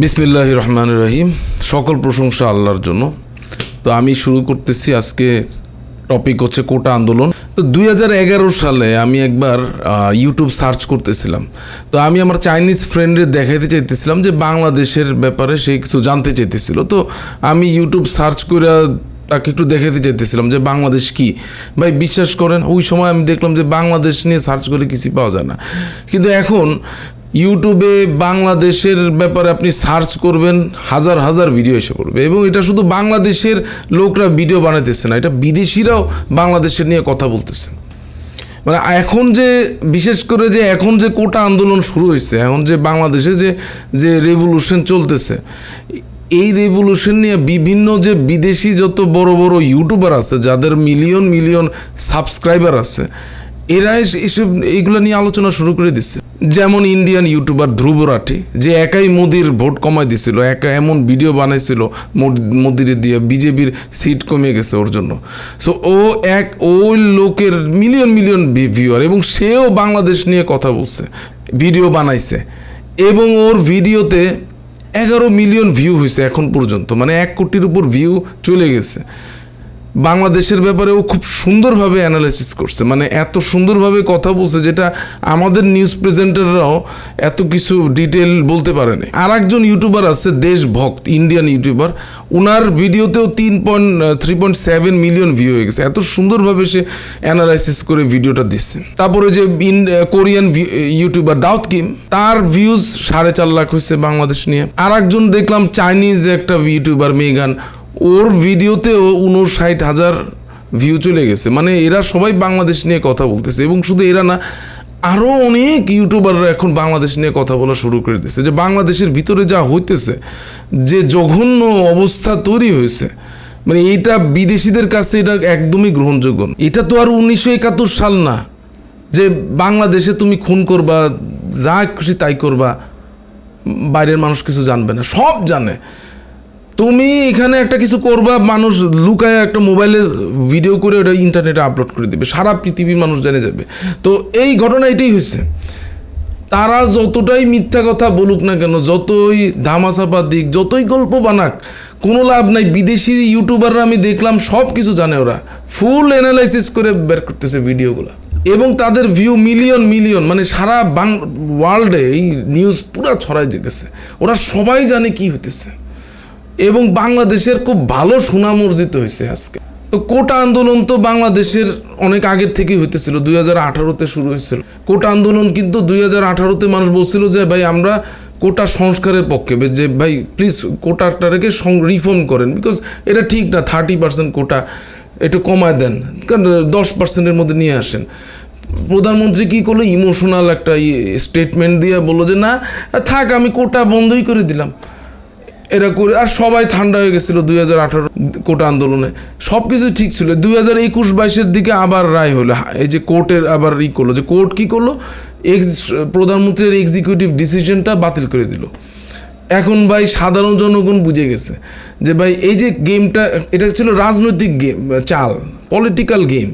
বিসমিল্লাহ রহমান রহিম। সকল প্রশংসা আল্লাহর জন্য। তো আমি শুরু করতেছি আজকে টপিক হচ্ছে কোটা আন্দোলন। তো দুই হাজার এগারো সালে আমি একবার ইউটিউব সার্চ করতেছিলাম। তো আমি আমার চাইনিজ ফ্রেন্ডের দেখাইতে চাইতেছিলাম যে বাংলাদেশের ব্যাপারে সে কিছু জানতে চাইতেছিল। তো আমি ইউটিউব সার্চ করে তাকে একটু দেখাতে চাইতেছিলাম যে বাংলাদেশ কি? ভাই, বিশ্বাস করেন, ওই সময় আমি দেখলাম যে বাংলাদেশ নিয়ে সার্চ করে কিছুই পাওয়া যায় না। কিন্তু এখন ইউটিউবে বাংলাদেশের ব্যাপারে আপনি সার্চ করবেন, হাজার হাজার ভিডিও এসে পড়বে। এবং এটা শুধু বাংলাদেশের লোকরা ভিডিও বানাইতেছে না, এটা বিদেশিরাও বাংলাদেশের নিয়ে কথা বলতেছে। মানে এখন যে, বিশেষ করে যে এখন যে কোটা আন্দোলন শুরু হয়েছে এখন যে বাংলাদেশে যে যে রেভলিউশন চলতেছে, এই রেভলিউশন নিয়ে বিভিন্ন যে বিদেশি যত বড় বড় ইউটিউবার আছে, যাদের মিলিয়ন মিলিয়ন সাবস্ক্রাইবার আছে, এরা এসব এইগুলো নিয়ে আলোচনা শুরু করে দিচ্ছে। যেমন ইন্ডিয়ান ইউটিউবার ধ্রুব রাঠি, যে একাই মোদির ভোট কমাই দিছিল, একা এমন ভিডিও বানাইছিল মোদ- মোদির দিয়ে, বিজেপির সিট কমে গেছে ওর জন্য। সো ও এক, ওই লোকের মিলিয়ন মিলিয়ন ভিউয়ার এবং সেও বাংলাদেশ নিয়ে কথা বলছে ভিডিও বানাইছে। এবং ওর ভিডিওতে এগারো মিলিয়ন ভিউ হয়েছে এখন পর্যন্ত মানে এক কোটির উপর ভিউ চলে গেছে। বাংলাদেশের ব্যাপারেও খুব সুন্দরভাবে অ্যানালাইসিস করছে। মানে এত সুন্দরভাবে কথা বলছে যেটা আমাদের নিউজ প্রেজেন্টাররাও এত কিছু ডিটেল বলতে পারে পারেনি। আর একজন ইউটিউবার আছে, দেশভক্ত ইন্ডিয়ান ইউটিউবার ওনার ভিডিওতেও তিন point three point seven million view হয়ে গেছে। এত সুন্দরভাবে সে অ্যানালাইসিস করে ভিডিওটা দিচ্ছে। তারপরে যে in Korean YouTuber Dawood Kim, তার ভিউজ সাড়ে চার লাখ হয়েছে বাংলাদেশ নিয়ে। আর একজন দেখলাম চাইনিজ একটা ইউটিউবার মেগান ওর ভিডিওতেও উনষাট হাজার ভিউ চলে গেছে। মানে এরা সবাই বাংলাদেশ নিয়ে কথা বলতেছে এবং শুধু এরা না আরও অনেক ইউটিউবাররা এখন বাংলাদেশ নিয়ে কথা বলা শুরু করে দিয়েছে। যে বাংলাদেশের ভিতরে যা হইতেছে, যে জঘন্য অবস্থা তৈরি হয়েছে মানে এইটা বিদেশিদের কাছে এটা একদমই গ্রহণযোগ্য এটা তো আর উনিশশো একাত্তর সাল না, যে বাংলাদেশে তুমি খুন করবা, যা খুশি তাই করবা, বাইরের মানুষ কিছু জানবে না, সব জানে। তুমি এখানে একটা কিছু করবা, মানুষ লুকায় একটা মোবাইলে ভিডিও করে ওটা ইন্টারনেটে আপলোড করে দেবে। সারা পৃথিবীর মানুষ জেনে যাবে। তো এই ঘটনা এটাই হয়েছে। তারা যতটাই মিথ্যা কথা বলুক না কেন, যতই ধামাচাপা দিক, যতই গল্প বানাক, কোনো লাভ নাই। বিদেশি ইউটিউবাররা আমি দেখলাম সব কিছু জানে ওরা। ফুল অ্যানালাইসিস করে বের করতেছে ভিডিওগুলো এবং তাদের ভিউ মিলিয়ন মিলিয়ন মানে সারা বাং ওয়ার্ল্ডে এই নিউজ পুরা ছড়াই গেছে। ওরা সবাই জানে কি হইতেছে। এবং বাংলাদেশের খুব ভালো সুনাম অর্জিত হয়েছে আজকে। তো কোটা আন্দোলন তো বাংলাদেশের অনেক আগের থেকেই হইতেছিল, দুই হাজার আঠারোতে শুরু হয়েছিল। কোটা আন্দোলন কিন্তু দুই হাজার আঠারোতে মানুষ বলছিল যে, ভাই, আমরা কোটা সংস্কারের পক্ষে, যে ভাই প্লিজ কোটাটাকে রিফর্ম করেন বিকজ এটা ঠিক না থার্টি পার্সেন্ট কোটা একটু কমায় দেন, কারণ দশ পার্সেন্টের মধ্যে নিয়ে আসেন। প্রধানমন্ত্রী কি করল? ইমোশনাল একটা স্টেটমেন্ট দিয়ে বলল যে, না, থাক, আমি কোটা বন্ধই করে দিলাম। এরা করে আর সবাই ঠান্ডা হয়ে গেছিল দুই হাজার আঠারো কোটা আন্দোলনে। সব কিছু ঠিক ছিল। দুই হাজার একুশ বাইশের দিকে আবার রায় হলো। এই যে কোর্টের আবার ই করল। যে কোর্ট কি করল? এক্স প্রধানমন্ত্রীর এক্সিকিউটিভ ডিসিশনটা বাতিল করে দিল। এখন ভাই সাধারণ জনগণ বুঝে গেছে যে ভাই এই যে গেমটা এটা ছিল রাজনৈতিক গেম চাল পলিটিক্যাল গেম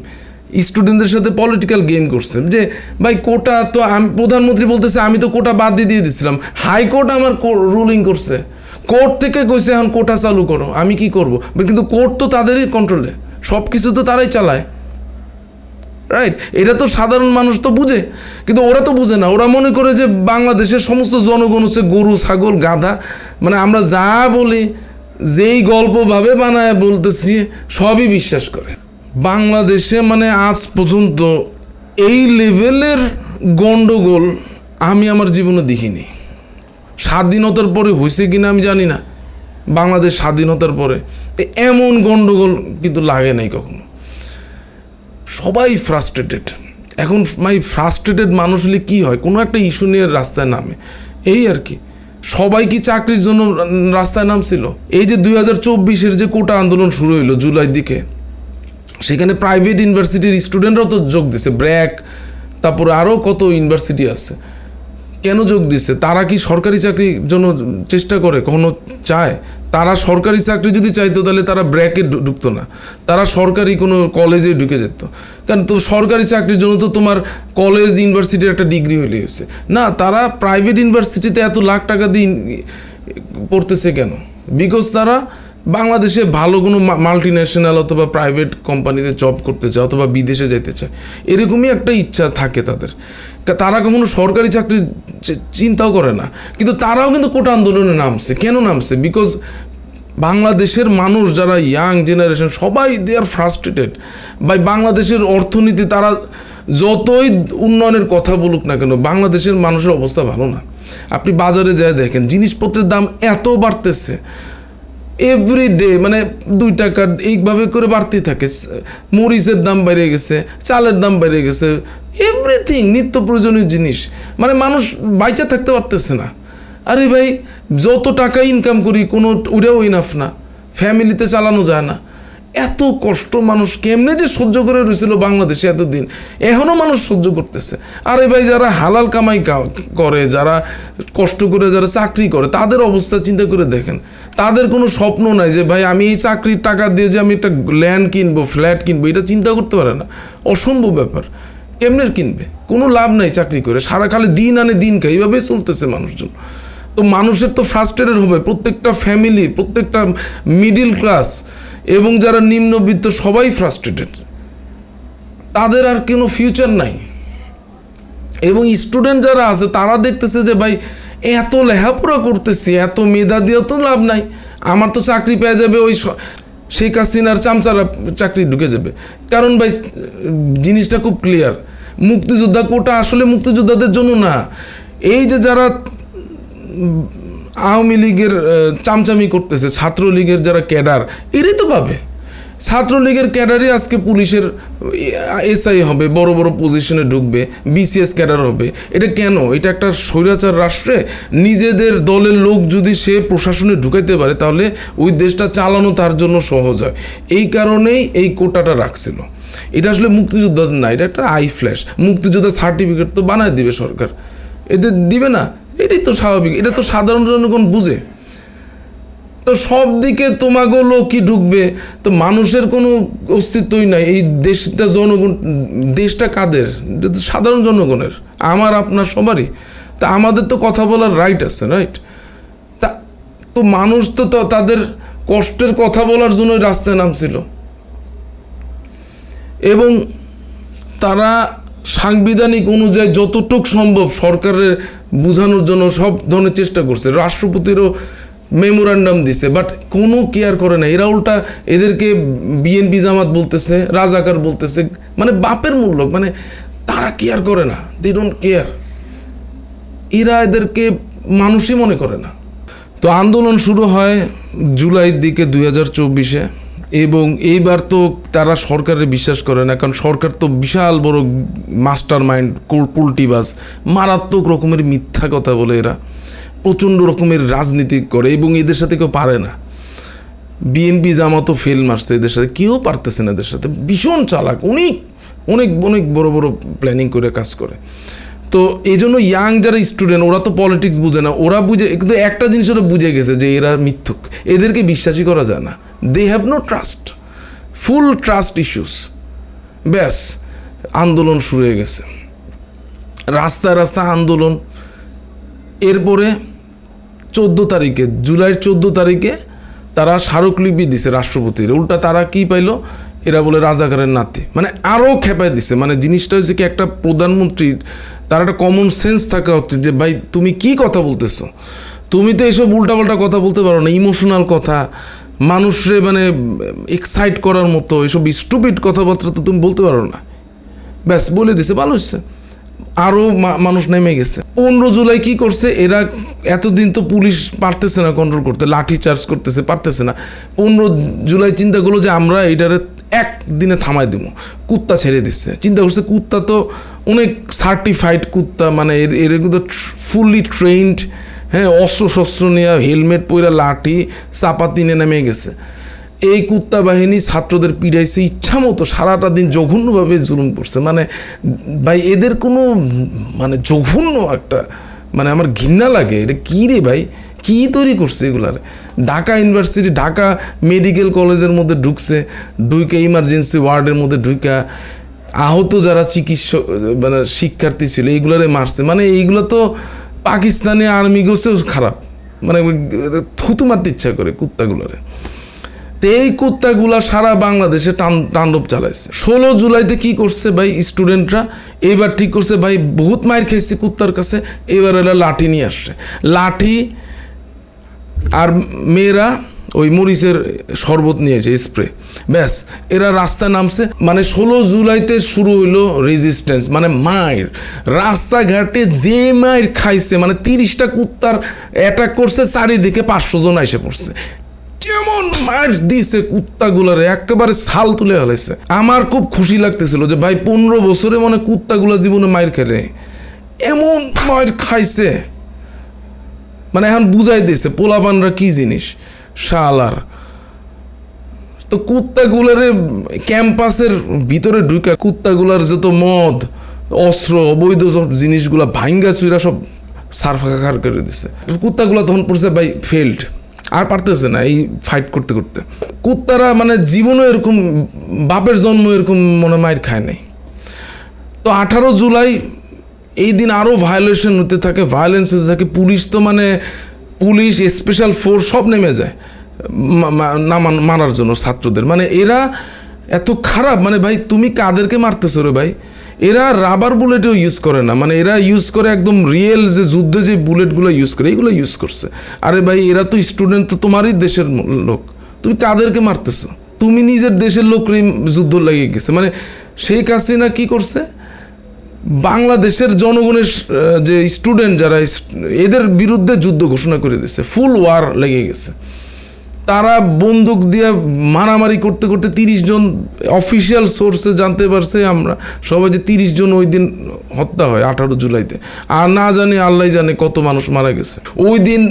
স্টুডেন্টদের সাথে পলিটিক্যাল গেম করছে। যে ভাই কোটা তো আমি প্রধানমন্ত্রী বলতেছে, আমি তো কোটা বাদ দিয়ে দিয়ে দিছিলাম। হাইকোর্ট আমার রুলিং করছে। কোর্ট থেকে কইছে, এখন কোটা চালু করো, আমি কি করব? কিন্তু কোর্ট তো তাদেরই কন্ট্রোলে সব কিছু তো তারাই চালায়। রাইট এটা তো সাধারণ মানুষ তো বুঝে, কিন্তু ওরা তো বুঝে না। ওরা মনে করে যে বাংলাদেশের সমস্ত জনগণ হচ্ছে গরু, ছাগল, গাধা। মানে আমরা যা বলি, যেই গল্পভাবে বানায় বলতেছি, সবই বিশ্বাস করে। বাংলাদেশে মানে আজ পর্যন্ত এই লেভেলের গণ্ডগোল আমি আমার জীবনে দেখিনি। স্বাধীনতার পরে হয়েছে কিনা আমি জানি না। বাংলাদেশ স্বাধীনতার পরে। এমন গণ্ডগোল কিন্তু লাগে নাই কখনো। সবাই ফ্রাস্ট্রেটেড এখন মাই ফ্রাস্ট্রেটেড মানুষ হলে কী হয়? কোনো একটা ইস্যু নিয়ে রাস্তায় নামে। এই আর কি। সবাই কি চাকরির জন্য রাস্তায় নামছিল? এই যে দুই হাজার চব্বিশের যে কোটা আন্দোলন শুরু হইল জুলাই দিকে, সেখানে প্রাইভেট ইউনিভার্সিটির স্টুডেন্টরাও তো যোগ দিছে। ব্র্যাক, তারপরে আরও কত ইউনিভার্সিটি আছে। কেন যোগ দিচ্ছে তারা কি সরকারি চাকরির জন্য চেষ্টা করে? কখনো চায়? তারা সরকারি চাকরি যদি চাইতো, তাহলে তারা ব্র্যাকে ঢুকতো না। তারা সরকারি কোনো কলেজে ঢুকে যেত। কারণ তো সরকারি চাকরির জন্য তো তোমার কলেজ ইউনিভার্সিটির একটা ডিগ্রি হলে হয়েছে। না, তারা প্রাইভেট ইউনিভার্সিটিতে এত লাখ টাকা দিয়ে পড়তেছে কেন? বিকজ তারা বাংলাদেশে ভালো কোনো মাল্টি ন্যাশনাল অথবা প্রাইভেট কোম্পানিতে জব করতে চায় অথবা বিদেশে যেতে চায়, এরকমই একটা ইচ্ছা থাকে তাদের। তারা কখনো সরকারি চাকরির চিন্তাও করে না। কিন্তু তারাও কিন্তু কোটা আন্দোলনে নামছে। কেন নামছে? বিকজ বাংলাদেশের মানুষ যারা ইয়াং জেনারেশন সবাই দে আর ফ্রাস্ট্রেটেড বাই বাংলাদেশের অর্থনীতি। তারা যতই উন্নয়নের কথা বলুক না কেন, বাংলাদেশের মানুষের অবস্থা ভালো না। আপনি বাজারে যায় দেখেন, জিনিসপত্রের দাম এত বাড়তেছে। এভরি ডে মানে দুই টাকা এইভাবে করে বাড়তে থাকে। মরিচের দাম বেড়ে গেছে, চালের দাম বেড়ে গেছে এভরিথিং নিত্য প্রয়োজনীয় জিনিস। মানে মানুষ বাইচে থাকতে পারতেছে না। আরে ভাই, যত টাকা ইনকাম করি, কোনো ওটাও ইনাফ না। ফ্যামিলিতে চালানো যায় না। এত কষ্ট মানুষ কেমনে যে সহ্য করে রয়েছিল বাংলাদেশে এতদিন? এখনও মানুষ সহ্য করতেছে। আরে ভাই, যারা হালাল কামাই করে, যারা কষ্ট করে, যারা চাকরি করে, তাদের অবস্থা চিন্তা করে দেখেন। তাদের কোনো স্বপ্ন নাই যে, ভাই, আমি এই চাকরির টাকা দিয়ে যে আমি একটা ল্যান্ড কিনবো ফ্ল্যাট কিনবো, এটা চিন্তা করতে পারে না। অসম্ভব ব্যাপার। কেমনে কিনবে? কোনো লাভ নাই চাকরি করে। সারা খালি দিন আনে দিন খায়। এইভাবেই চলতেছে মানুষজন। তো মানুষের তো ফ্রাস্ট্রেটেড হবে। প্রত্যেকটা ফ্যামিলি প্রত্যেকটা মিডিল ক্লাস এবং যারা নিম্নবিত্ত সবাই ফ্রাস্ট্রেটেড তাদের আর কোনো ফিউচার নাই। এবং স্টুডেন্ট যারা আছে, তারা দেখতেছে যে ভাই, এত লেখাপড়া করতেছি, এত মেধা দিয়েও তো লাভ নাই। আমার তো চাকরি পেয়ে যাবে ওই শেখ হাসিনার চামচারা চাকরি ঢুকে যাবে। কারণ ভাই, জিনিসটা খুব ক্লিয়ার মুক্তিযোদ্ধা কোটা আসলে মুক্তিযোদ্ধাদের জন্য না। এই যে যারা আওয়ামী লীগের চামচামি করতেছে, ছাত্রলীগের যারা ক্যাডার, এরই তো পাবে। ছাত্রলীগের ক্যাডারই আজকে পুলিশের এসআই হবে, বড় বড় পজিশনে ঢুকবে বিসিএস ক্যাডার হবে। এটা কেন? এটা একটা স্বৈরাচার রাষ্ট্রে, নিজেদের দলের লোক যদি সে প্রশাসনে ঢুকাইতে পারে, তাহলে ওই দেশটা চালানো তার জন্য সহজ হয়। এই কারণেই এই কোটাটা রাখছিল। এটা আসলে মুক্তিযোদ্ধাদের না, এটা একটা আই ফ্ল্যাশ। মুক্তিযোদ্ধা সার্টিফিকেট তো বানায় দিবে সরকার। এদের দিবে না। এটাই তো স্বাভাবিক, এটা তো সাধারণ জনগণ বুঝে। তো সব দিকে তোমাগো লোকই ঢুকবে, তো মানুষের কোনো অস্তিত্বই নাই। এই দেশটা জনগণ, দেশটা কাদের? সাধারণ জনগণের, আমার, আপনার, সবারই। তা আমাদের তো কথা বলার রাইট আছে রাইট তা, তো মানুষ তো তো, তাদের কষ্টের কথা বলার জন্যই রাস্তায় নামছিল। এবং তারা সাংবিধানিক অনুযায়ী যতটুক সম্ভব সরকারের বোঝানোর জন্য সব ধরনের চেষ্টা করছে। রাষ্ট্রপতিরও মেমোরান্ডাম দিছে বাট কোনো কেয়ার করে না। এরা উল্টা এদেরকে বিএনপি জামাত বলতেছে, রাজাকার বলতেছে মানে বাপের মূল্য মানে তারা কেয়ার করে না দে ডোন্ট কেয়ার এরা এদেরকে মানুষই মনে করে না। তো আন্দোলন শুরু হয় জুলাইয়ের দিকে দুই হাজার চব্বিশে। এবং এইবার তো তারা সরকারে বিশ্বাস করে না, কারণ সরকার তো বিশাল বড় মাস্টার মাইন্ড পুলটিবাস মারাত্মক রকমের মিথ্যা কথা বলে এরা, প্রচণ্ড রকমের রাজনীতি করে এবং এদের সাথে কেউ পারে না। বিএনপি জামাতও ফেল মারছে এদের সাথে, কেউ পারতেছে না এদের সাথে, ভীষণ চালাক, অনেক অনেক অনেক বড় বড় প্ল্যানিং করে কাজ করে। তো এই জন্য ইয়াং যারা স্টুডেন্ট ওরা তো পলিটিক্স বুঝে না, ওরা বুঝে, কিন্তু একটা জিনিস ওরা বুঝে গেছে যে এরা মিথ্যুক, এদেরকে বিশ্বাসই করা যায় না। They have no trust full trust issues ব্যাস, আন্দোলন শুরু হয়ে গেছে। রাস্তা রাস্তা আন্দোলন। এরপরে চোদ্দ তারিখে, জুলাইয়ের চোদ্দ তারিখে তারা স্মারকলিপি দিছে রাষ্ট্রপতির। উল্টা তারা কি পাইলো? এরা বলে রাজাকারের নাতি। মানে আরও খেপায় দিছে। মানে জিনিসটা হচ্ছে কি, একটা প্রধানমন্ত্রীর, তার একটা কমন সেন্স থাকা হচ্ছে যে, ভাই, তুমি কি কথা বলতেছো? তুমি তো এসব উল্টাপাল্টা কথা বলতে পারো না। ইমোশনাল কথা মানুষরে মানে এক্সাইট করার মতো, এসব স্টুপিড কথাবার্তা তো তুমি বলতে পারো না। ব্যাস, বলে দিছে, ভালো হচ্ছে আরও মানুষ নেমে গেছে। পনেরো জুলাই কি করছে? এরা এতদিন তো পুলিশ পারতেছে না কন্ট্রোল করতে, লাঠি চার্জ করতেছে, পারতেছে না। পনেরো জুলাই চিন্তা করল যে আমরা এটারে একদিনে থামাই দিব, কুত্তা ছেড়ে দিচ্ছে। চিন্তা করছে, কুত্তা তো অনেক সার্টিফাইড কুত্তা মানে এর এর ফুললি ট্রেন্ড হ্যাঁ অস্ত্র শস্ত্র নিয়ে হেলমেট পরে লাঠি চাপাতি নিয়ে নেমে গেছে। এই কুত্তা বাহিনী ছাত্রদের পিড়াইছে ইচ্ছা মতো সারাটা দিন জঘন্যভাবে জুলুম করছে। মানে ভাই, এদের কোনো মানে জঘন্য একটা মানে আমার ঘৃণা লাগে। এটা কী রে ভাই? কী তৈরি করছে এগুলার? ঢাকা ইউনিভার্সিটি, ঢাকা মেডিকেল কলেজের মধ্যে ঢুকছে ঢুকে ইমার্জেন্সি ওয়ার্ডের মধ্যে ঢুকা আহত যারা চিকিৎসক মানে শিক্ষার্থী ছিল, এইগুলারে মারছে। মানে এইগুলো তো পাকিস্তানি আর্মি গোছেও খারাপ। মানে থুতু মারতে ইচ্ছা করে কুত্তাগুলোরে। তো এই কুত্তাগুলা সারা বাংলাদেশে টান, তাণ্ডব চালাইছে। ষোলো জুলাইতে কি করছে ভাই স্টুডেন্টরা এইবার ঠিক করছে, ভাই বহুত মায়ের খেয়েছে কুত্তার কাছে এবার এরা লাঠি নিয়ে আসছে। লাঠি আর মেয়েরা ওই মরিচের শরবত নিয়েছে স্প্রে ব্যাস, এরা রাস্তায় নামছে। মানে ষোলো জুলাইতে শুরু হইল রেজিস্ট্যান্স মানে মায়ের। রাস্তাঘাটে যে মায়ের খাইছে মানে তিরিশটা কুত্তার অ্যাটাক করছে, চারিদিকে পাঁচশো জন এসে পড়ছে। কেমন মার দিছে কুত্তাগুলারে, একেবারে ছাল তুলে ফেলেছে। আমার খুব খুশি লাগতেছিল যে, ভাই, পনেরো বছরে মানে কুত্তাগুলা জীবনে মায়ের খেলে। এমন মায়ের খাইছে। মানে এখন বুঝাই দিছে, পোলাপানরা কি জিনিস? শালার। তো কুত্তাগুলার ক্যাম্পাসের ভিতরে ঢুকা কুত্তাগুলার যত মদ, অস্ত্র, অবৈধ সব জিনিসগুলা ভাঙ্গা চুইরা সব সারফাকার করে দিচ্ছে কুত্তাগুলা তখন পড়ছে ভাই ফেল্ড আর পারতেছে না এই ফাইট করতে করতে। কুত্তারা মানে জীবনও এরকম, বাপের জন্ম এরকম মনে মায়ের খায় নাই। তো আঠারো জুলাই, এই দিন আরও ভায়োলেশন হতে থাকে ভায়োলেন্স হতে থাকে, পুলিশ তো মানে পুলিশ স্পেশাল ফোর্স সব নেমে যায়, মা- মা- না মান- মারার জন্য ছাত্রদের। মানে এরা এত খারাপ মানে ভাই তুমি কাদেরকে মারতেছো রে ভাই? এরা রাবার বুলেটও ইউজ করে না। মানে এরা ইউজ করে একদম রিয়েল যে যুদ্ধে যে বুলেটগুলো ইউজ করে এইগুলো ইউজ করছে। আরে ভাই, এরা তো স্টুডেন্ট তো তোমারই দেশের লোক। তুমি কাদেরকে মারতেছো? তুমি নিজের দেশের লোকরই যুদ্ধ লেগে গেছে। মানে শেখ হাসিনা কি করছে? বাংলাদেশের জনগণের যে স্টুডেন্ট যারা এদের বিরুদ্ধে যুদ্ধ ঘোষণা করে দিয়েছে ফুল ওয়ার লেগে গেছে। তারা বন্দুক দিয়ে মারামারি করতে করতে তিরিশ জন অফিসিয়াল সোর্সে জানতে পারছে আমরা, সবাই যে তিরিশ জন ওই দিন হত্যা হয় আঠারো জুলাইতে। আর না জানি আল্লাহ জানে কত মানুষ মারা গেছে। ওই দিন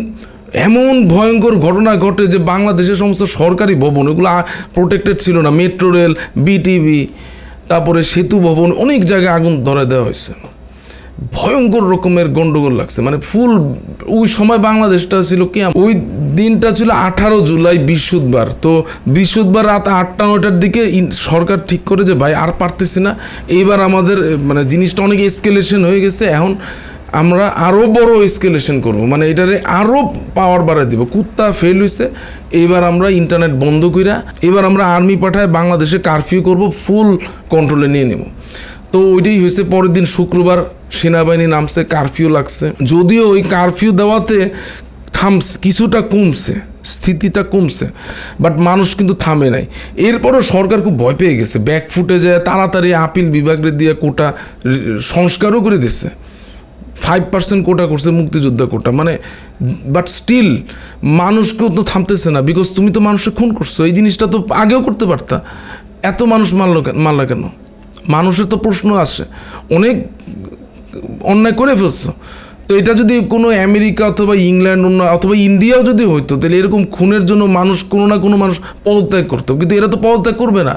এমন ভয়ঙ্কর ঘটনা ঘটে যে বাংলাদেশের সমস্ত সরকারি ভবন, ওগুলো প্রোটেক্টেড ছিল না। মেট্রো রেল বিটিভি তারপরে সেতু ভবন, অনেক জায়গায় আগুন ধরে দেওয়া হয়েছে। ভয়ঙ্কর রকমের গন্ডগোল লাগছে। মানে ফুল, ওই সময় বাংলাদেশটা ছিল কি, ওই দিনটা ছিল আঠারো জুলাই, বৃহস্পতিবার। তো বৃহস্পতিবার রাত আটটা, নয়টার দিকে সরকার ঠিক করে যে, ভাই, আর পারতেছি না। এইবার আমাদের মানে জিনিসটা অনেক এসকেলেশন হয়ে গেছে। এখন আমরা আরও বড় এসকেলেশন করব। মানে এটারে আরও পাওয়ার বাড়ায় দিব। কুত্তা ফেল হয়েছে এবার আমরা ইন্টারনেট বন্ধ কইরা, এবার আমরা আর্মি পাঠায় বাংলাদেশে কারফিউ করব ফুল কন্ট্রোলে নিয়ে নেব। তো ওইটাই হয়েছে পরের দিন শুক্রবার সেনাবাহিনী নামছে কারফিউ লাগছে। যদিও ওই কারফিউ দেওয়াতে থামস কিছুটা কমছে, স্থিতিটা কমছে বাট মানুষ কিন্তু থামে নাই। এরপরও সরকার খুব ভয় পেয়ে গেছে। ব্যাক ফুটে যায় তাড়াতাড়ি আপিল বিভাগের দিয়ে কোটা সংস্কারও করে দিচ্ছে ফাইভ পার্সেন্ট কোটা করছে মুক্তিযোদ্ধা কোটা মানে বাট স্টিল মানুষকেও তো থামতেছে না বিকজ তুমি তো মানুষকে খুন করছ, এই জিনিসটা তো আগেও করতে পারতা। এত মানুষ মারলো মারলা কেন? মানুষের তো প্রশ্ন আসে, অনেক অন্যায় করে ফেলছো। তো এটা যদি কোনো আমেরিকা অথবা ইংল্যান্ড অন্য, অথবা ইন্ডিয়াও যদি হইতো, তাহলে এরকম খুনের জন্য মানুষ কোনো না কোনো মানুষ পদত্যাগ করতো, কিন্তু এরা তো পদত্যাগ করবে না।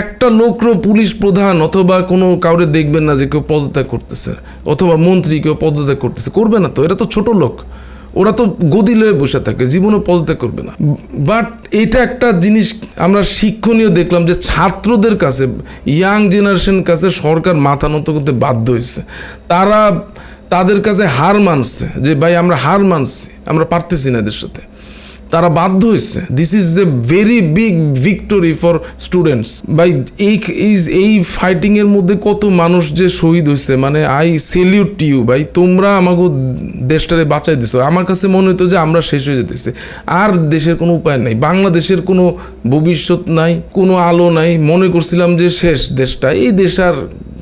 একটা লোকরও পুলিশ প্রধান অথবা কোনো কাউরে দেখবেন না যে কেউ পদত্যাগ করতেছে, অথবা মন্ত্রী কেউ পদত্যাগ করতেছে, করবে না তো, এরা তো ছোট লোক। ওরা তো গদি লয়ে বসে থাকে, জীবনও পদত্যাগ করবে না। বাট এটা একটা জিনিস আমরা শিক্ষণীয় দেখলাম যে ছাত্রদের কাছে, ইয়াং জেনারেশন কাছে সরকার মাথা নত করতে বাধ্য হয়েছে। তারা তাদের কাছে হার মানছে যে, ভাই, আমরা হার মানছি, আমরা পারতেছি না এদের সাথে। তারা বাধ্য হয়েছে। This is a very big victory for students এই এই- এই ফাইটিংয়ের মধ্যে কত মানুষ যে শহীদ হয়েছে মানে আই সেলিউট ইউ ভাই। তোমরা আমাকে দেশটারে বাঁচাই দিছো। আমার কাছে মনে হতো যে আমরা শেষ হয়ে যেতেছে। আর দেশের কোনো উপায় নাই। বাংলাদেশের কোনো ভবিষ্যৎ নাই, কোনো আলো নাই। মনে করছিলাম যে শেষ দেশটা। এই দেশ আর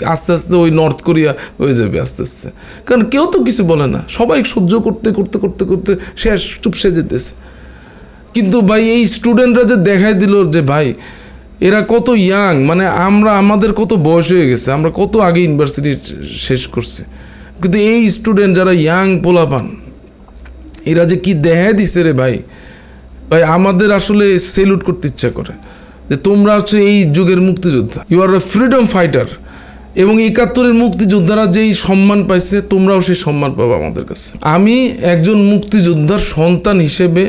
আস্তে আস্তে ওই নর্থ কোরিয়া হয়ে যাবে আস্তে আস্তে। কারণ কেউ তো কিছু বলে না। সবাই সহ্য করতে করতে করতে করতে শেষ, চুপসে যেতেছে। কিন্তু ভাই, এই স্টুডেন্টরা যে দেখাই দিল যে ভাই, এরা কত ইয়াং মানে আমরা, আমাদের কত বয়স হয়ে গেছে, আমরা কত আগে ইউনিভার্সিটি শেষ করছে। কিন্তু এই স্টুডেন্ট যারা ইয়াং পোলাপান, এরা যে কি দেখাই দিছে রে ভাই? ভাই, আমাদের আসলে সেলুট করতে ইচ্ছা করে যে তোমরা হচ্ছে এই যুগের মুক্তিযোদ্ধা। You are a freedom fighter এবং একাত্তরের মুক্তিযোদ্ধারা যেই সম্মান পাইছে, তোমরাও সেই সম্মান পাবে আমাদের কাছে। আমি একজন মুক্তিযোদ্ধার সন্তান হিসেবে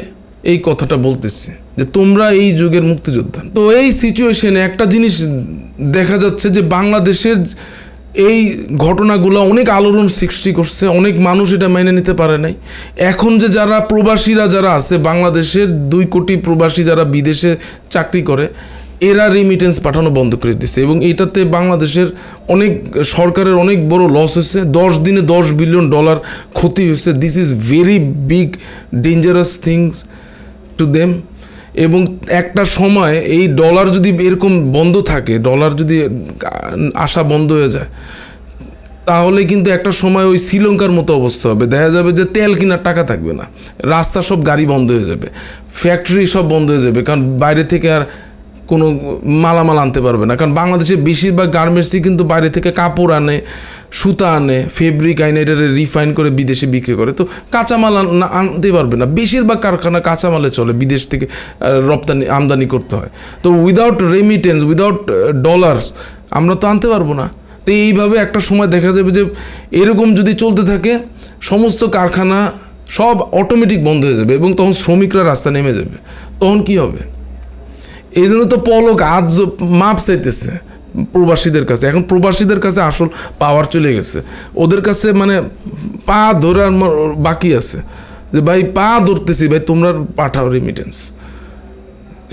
এই কথাটা বলতেছি যে তোমরা এই যুগের মুক্তিযোদ্ধা। তো এই সিচুয়েশনে একটা জিনিস দেখা যাচ্ছে যে বাংলাদেশের এই ঘটনাগুলো অনেক আলোড়ন সৃষ্টি করছে, অনেক মানুষ এটা মেনে নিতে পারে নাই। এখন যে যারা প্রবাসীরা যারা আছে, বাংলাদেশের দুই কোটি প্রবাসী যারা বিদেশে চাকরি করে, এরা রিমিটেন্স পাঠানো বন্ধ করে দিচ্ছে এবং এটাতে বাংলাদেশের অনেক সরকারের অনেক বড় লস হয়েছে। দশ দিনে দশ বিলিয়ন ডলার ক্ষতি হয়েছে। This is very big dangerous things to them এবং একটা সময় এই ডলার যদি এরকম বন্ধ থাকে ডলার যদি আসা বন্ধ হয়ে যায়, তাহলে কিন্তু একটা সময় ওই শ্রীলঙ্কার মতো অবস্থা হবে। দেখা যাবে যে তেল কেনার টাকা থাকবে না। রাস্তা সব গাড়ি বন্ধ হয়ে যাবে। ফ্যাক্টরি সব বন্ধ হয়ে যাবে। কারণ বাইরে থেকে আর কোনো মালামাল আনতে পারবে না। কারণ বাংলাদেশে বেশিরভাগ গার্মেন্টসই কিন্তু বাইরে থেকে কাপড় আনে, সুতা আনে ফেব্রিক আইনে এটা রিফাইন করে বিদেশে বিক্রি করে। তো কাঁচামাল আনতে পারবে না। বেশিরভাগ কারখানা কাঁচামালে চলে, বিদেশ থেকে রপ্তানি, আমদানি করতে হয়। তো উইদাউট রেমিটেন্স উইদাউট ডলার্স আমরা তো আনতে পারব না। তো এইভাবে একটা সময় দেখা যাবে যে এরকম যদি চলতে থাকে, সমস্ত কারখানা সব অটোমেটিক বন্ধ হয়ে যাবে এবং তখন শ্রমিকরা রাস্তা নেমে যাবে। তখন কি হবে? এই জন্য তো পলক আজ মাপ চাইতেছে প্রবাসীদের কাছে। এখন প্রবাসীদের কাছে আসল পাওয়ার চলে গেছে। ওদের কাছে মানে পা ধরার বাকি আছে। যে ভাই পা ধরতেছি ভাই, তোমরা পাঠাও রেমিটেন্স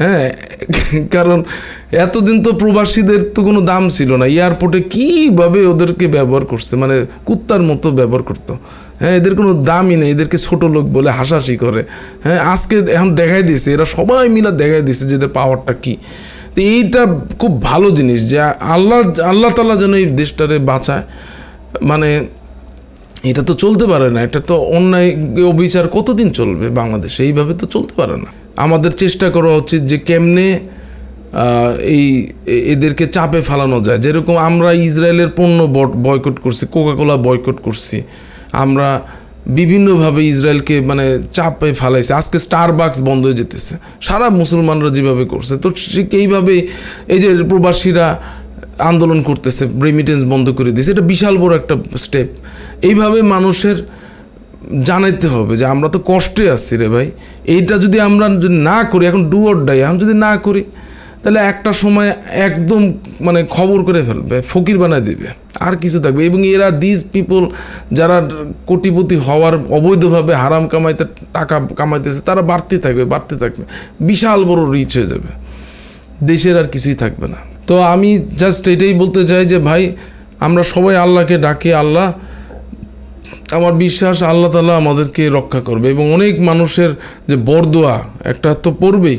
হ্যাঁ কারণ এতদিন তো প্রবাসীদের তো কোনো দাম ছিল না। এয়ারপোর্টে কীভাবে ওদেরকে ব্যবহার করছে? মানে কুত্তার মতো ব্যবহার করতো। হ্যাঁ এদের কোনো দামই নেই, এদেরকে ছোট লোক বলে হাসাহাসি করে। হ্যাঁ আজকে এখন দেখাই দিয়েছে, এরা সবাই মিলে দেখাই দিয়েছে যে এদের পাওয়ারটা কী। তো এইটা খুব ভালো জিনিস যে আল্লাহ আল্লাহ তালা যেন এই দেশটারে বাঁচায়। মানে এটা তো চলতে পারে না, এটা তো অন্যায় অবিচার কতদিন চলবে বাংলাদেশে? এইভাবে তো চলতে পারে না। আমাদের চেষ্টা করা উচিত যে কেমনে এই এদেরকে চাপে ফেলানো যায়। যেরকম আমরা ইসরায়েলের পণ্য বয়কট করছি কোকাকোলা বয়কট করছি। আমরা বিভিন্নভাবে ইসরায়েলকে মানে চাপে ফেলাইছে। আজকে স্টার বাক্স বন্ধ হয়ে যেতেছে। সারা মুসলমানরা যেভাবে করছে, তো ঠিক এইভাবে এই যে প্রবাসীরা আন্দোলন করতেছে রেমিটেন্স বন্ধ করে দিয়েছে, এটা বিশাল বড় একটা স্টেপ এইভাবে মানুষের জানাইতে হবে যে আমরা তো কষ্টে আছি রে ভাই। এইটা যদি আমরা যদি না করি, এখন ডু অর ডাই এখন যদি না করি তাহলে একটা সময় একদম মানে খবর করে ফেলবে, ফকির বানায় দিবে, আর কিছু থাকবে। এবং এরা দিস পিপল যারা কোটিপতি হওয়ার অবৈধভাবে হারাম কামাইতে, টাকা কামাইতেছে, তারা বাড়তে থাকবে বাড়তে থাকবে। বিশাল বড় রিচ হয়ে যাবে। দেশের আর কিছুই থাকবে না। তো আমি জাস্ট এটাই বলতে চাই যে, ভাই, আমরা সবাই আল্লাহকে ডাকি, আল্লাহ, আমার বিশ্বাস আল্লাহ তালা আমাদেরকে রক্ষা করবে। এবং অনেক মানুষের যে বরদোয়া, একটা তো পড়বেই।